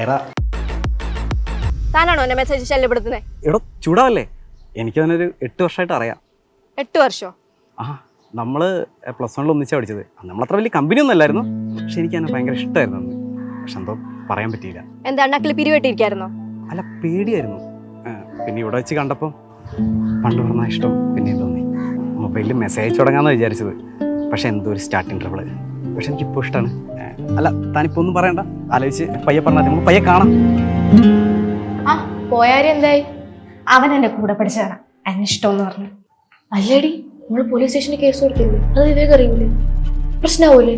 ഐറ താനാണോ എന്നെ മെസ്സേജ് ശല്യപ്പെടുത്തുന്നത് എടോ ചൂടാവല്ലേ? എനിക്കതിനൊരു എട്ട് വർഷമായിട്ട് അറിയാം. എട്ട് വർഷോ? ആ നമ്മൾ പ്ലസ് വണ്ണിൽ ഒന്നിച്ചാ പഠിച്ചത്. നമ്മളത്ര വലിയ കമ്പനി ഒന്നും അല്ലായിരുന്നു. പക്ഷെ എനിക്ക് എന്നെ ഭയങ്കര ഇഷ്ടമായിരുന്നു അന്ന്. പക്ഷെ എന്തോ പറയാൻ പറ്റിയില്ല. എന്താ അണ്ണാക്കിൽ പിരിവെട്ടിയിരിക്കായിരുന്നോ അല്ല പേടിയായിരുന്നു. ആ, പിന്നെ ഇവിടെ വെച്ച് കണ്ടപ്പോൾ പണ്ട് പറഞ്ഞ ഇഷ്ടം പിന്നെ തോന്നി മൊബൈലിൽ മെസ്സേജ് തുടങ്ങാമെന്ന് വിചാരിച്ചത്. പക്ഷെ എന്തോ ഒരു സ്റ്റാർട്ടിങ് ട്രബിൾ പക്ഷെ എനിക്കിപ്പോൾ ഇഷ്ടമാണ് അല്ല താനിപ്പോ ഒന്നും പറയണ്ട. ആലോചിച്ച് പയ്യെ പറഞ്ഞാൽ നമുക്ക് പയ്യെ കാണാം. ആ പോയാരി എന്തായി? അവൻ എന്റെ കൂടെ പഠിച്ചതാണ്. എന്നെ ഇഷ്ടമെന്ന് പറഞ്ഞു. അല്ലേടി നമ്മൾ പോലീസ് സ്റ്റേഷനിൽ കേസ് കൊടുത്തില്ലേ? അത് വിവേക് അറിയൂലേ പ്രശ്നമാവൂലേ